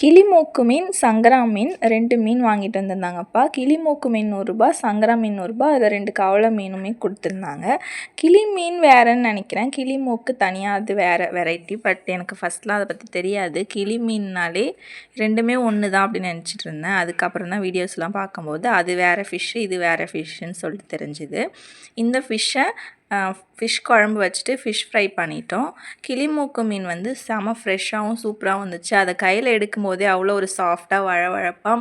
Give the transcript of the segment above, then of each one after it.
கிளிமூக்கு மீன் சங்கரா மீன் ரெண்டு மீன் வாங்கிட்டு வந்திருந்தாங்கப்பா. கிளிமூக்கு மீன் நூறுரூபா சங்கரா மீன் நூறுரூபா அதில் ரெண்டு கவலை மீனுமே கொடுத்துருந்தாங்க. கிளி மீன் வேறேன்னு நினைக்கிறேன். கிளிமூக்கு தனியாக அது வேறு வெரைட்டி பட் எனக்கு ஃபஸ்ட்லாம் அதை பற்றி தெரியாது. கிளி மீன்னாலே ரெண்டுமே ஒன்று தான் அப்படின்னு நினச்சிட்டு இருந்தேன். அதுக்கப்புறம் தான் வீடியோஸ்லாம் பார்க்கும்போது அது வேறு ஃபிஷ்ஷு இது வேறு ஃபிஷ்ஷுன்னு சொல்லிட்டு தெரிஞ்சுது. இந்த ஃபிஷ்ஷை ஃபிஷ் குழம்பு வச்சுட்டு ஃபிஷ் ஃப்ரை பண்ணிட்டோம். கிளிமூக்கு மீன் வந்து செம ஃப்ரெஷ்ஷாகவும் சூப்பராகவும் இருந்துச்சு அதை கையில் எடுக்கும் போதே அவ்வளோ ஒரு சாஃப்டாக வழவழப்பாக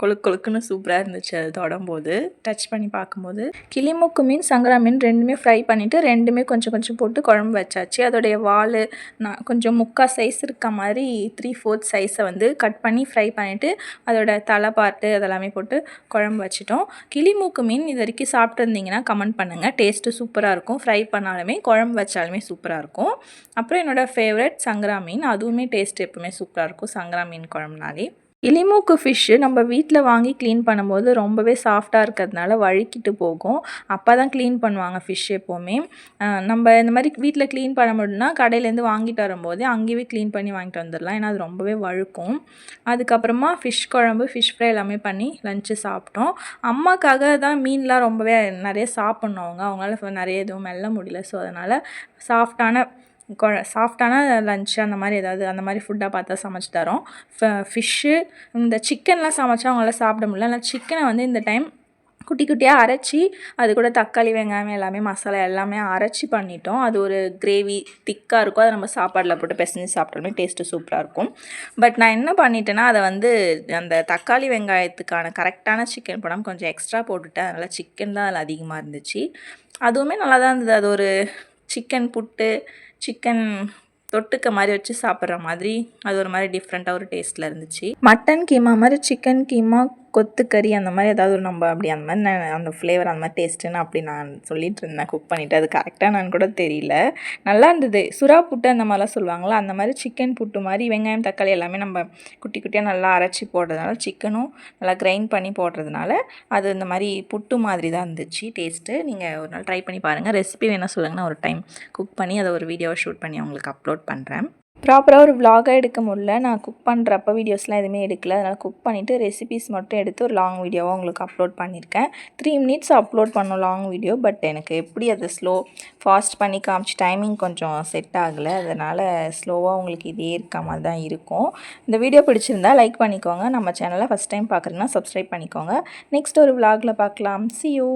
கொழுக்கு கொழுக்குன்னு சூப்பராக இருந்துச்சு அது தொடம்போது டச் பண்ணி பார்க்கும்போது. கிளிமூக்கு மீன் சங்கரா மீன் ரெண்டுமே ஃப்ரை பண்ணிவிட்டு ரெண்டுமே கொஞ்சம் கொஞ்சம் போட்டு குழம்பு வச்சாச்சு. அதோடைய வால் நான் கொஞ்சம் முக்கால் சைஸ் இருக்க மாதிரி த்ரீ ஃபோர்த் சைஸை வந்து கட் பண்ணி ஃப்ரை பண்ணிவிட்டு அதோட தலை பார்ட்டு அதெல்லாமே போட்டு குழம்பு வச்சிட்டோம். கிளிமூக்கு மீன் இது வரைக்கும் சாப்பிட்ருந்தீங்கன்னா கமெண்ட் பண்ணுங்கள் டேஸ்ட்டு சூப்பராக இருக்கும். ஃப்ரை பண்ணாலுமே குழம்பு வச்சாலுமே சூப்பராக இருக்கும். அப்புறம் என்னோடய ஃபேவரட் சங்கரா மீன் அதுவுமே டேஸ்ட் எப்பவுமே சூப்பராக இருக்கும் சங்கரா மீன் குழம்புனாலே. இலிமூக்கு ஃபிஷ்ஷு நம்ம வீட்டில் வாங்கி க்ளீன் பண்ணும்போது ரொம்பவே சாஃப்டாக இருக்கிறதுனால வழுக்கிட்டு போகும். அப்போ தான் க்ளீன் பண்ணுவாங்க ஃபிஷ் எப்போவுமே. நம்ம இந்த மாதிரி வீட்டில் க்ளீன் பண்ண முடியும்னா கடையிலேருந்து வாங்கிட்டு வரும்போதே அங்கேயே க்ளீன் பண்ணி வாங்கிட்டு வந்துடலாம். ஏன்னா அது ரொம்பவே வழுக்கும். அதுக்கப்புறமா ஃபிஷ் குழம்பு ஃபிஷ் ஃப்ரை எல்லாமே பண்ணி லஞ்சு சாப்பிட்டோம். அம்மாக்காக தான் மீன்லாம் ரொம்பவே நிறைய சாப்பிட்ணும் அவங்க. அவங்களால நிறைய எதுவும் மெல்ல முடியல. ஸோ அதனால் சாஃப்டான சாஃப்டான லன்ச் அந்த மாதிரி ஏதாவது அந்த மாதிரி ஃபுட்டாக பார்த்தா சமைச்சு தரோம். ஃபிஷ்ஷு இந்த சிக்கன்லாம் சமைச்சா அவங்களால சாப்பிட முடியல. ஆனால் சிக்கனை வந்து இந்த டைம் குட்டி குட்டியாக அரைச்சி அது கூட தக்காளி வெங்காயம் எல்லாமே மசாலா எல்லாமே அரைச்சி பண்ணிட்டோம். அது ஒரு கிரேவி திக்காக இருக்கும். அதை நம்ம சாப்பாடில் போட்டு பிசைஞ்சு சாப்பிட்டாலுமே டேஸ்ட்டு சூப்பராக இருக்கும். பட் நான் என்ன பண்ணிட்டேன்னா அதை வந்து அந்த தக்காளி வெங்காயத்துக்கான கரெக்டான சிக்கன் போடாமல் கொஞ்சம் எக்ஸ்ட்ரா போட்டுட்டேன். அதனால் சிக்கன் தான் அதில் அதிகமாக இருந்துச்சு. அதுவுமே நல்லா தான் இருந்தது. அது ஒரு சிக்கன் புட்டு சிக்கன் தொட்டுக்க மாதிரி வச்சு சாப்பிட்ற மாதிரி அது ஒரு மாதிரி டிஃப்ரெண்ட்டாக ஒரு டேஸ்ட்டில் இருந்துச்சு. மட்டன் கீமா மாதிரி சிக்கன் கீமா கொத்துக்கறி அந்த மாதிரி ஏதாவது ஒரு நம்ம அப்படி அந்த மாதிரி நான் அந்த ஃப்ளேவர் அந்த மாதிரி டேஸ்ட்டுன்னு அப்படி நான் சொல்லிட்டு இருந்தேன் குக் பண்ணிவிட்டு அது கரெக்டாக நான் கூட தெரியல. நல்லா இருந்தது. சுறா புட்டு அந்த மாதிரிலாம் சொல்லுவாங்களா அந்த மாதிரி சிக்கன் புட்டு மாதிரி வெங்காயம் தக்காளி எல்லாமே நம்ம குட்டி குட்டியாக நல்லா அரைச்சி போடுறதுனால சிக்கனும் நல்லா கிரைண்ட் பண்ணி போடுறதுனால அது இந்த மாதிரி புட்டு மாதிரி தான் இருந்துச்சு. டேஸ்ட்டு நீங்கள் ஒரு நாள் ட்ரை பண்ணி பாருங்கள் ரெசிபி வேணால் சொல்லுங்கன்னா ஒரு டைம் குக் பண்ணி அதை ஒரு வீடியோவை ஷூட் பண்ணி உங்களுக்கு அப்லோட் பண்ணுறேன் ப்ராப்பராக ஒரு விலாகாக எடுக்க முடில நான் குக் பண்ணுறப்ப வீடியோஸ்லாம் எதுவுமே எடுக்கல. அதனால் குக் பண்ணிவிட்டு ரெசிபிஸ் மட்டும் எடுத்து ஒரு லாங் வீடியோவாக உங்களுக்கு அப்லோட் பண்ணியிருக்கேன். த்ரீ மினிட்ஸ் அப்லோட் பண்ணோம் லாங் வீடியோ பட் எனக்கு எப்படி அதை ஸ்லோ ஃபாஸ்ட் பண்ணி காமிச்சு டைமிங் கொஞ்சம் செட் ஆகலை. அதனால் ஸ்லோவாக உங்களுக்கு இதே இருக்க மாதிரி தான் இருக்கும். இந்த வீடியோ பிடிச்சிருந்தா லைக் பண்ணிக்கோங்க. நம்ம சேனலை ஃபஸ்ட் டைம் பார்க்குறீங்கன்னா சப்ஸ்கிரைப் பண்ணிக்கோங்க. நெக்ஸ்ட் ஒரு விலாகில் பார்க்கலாம். C you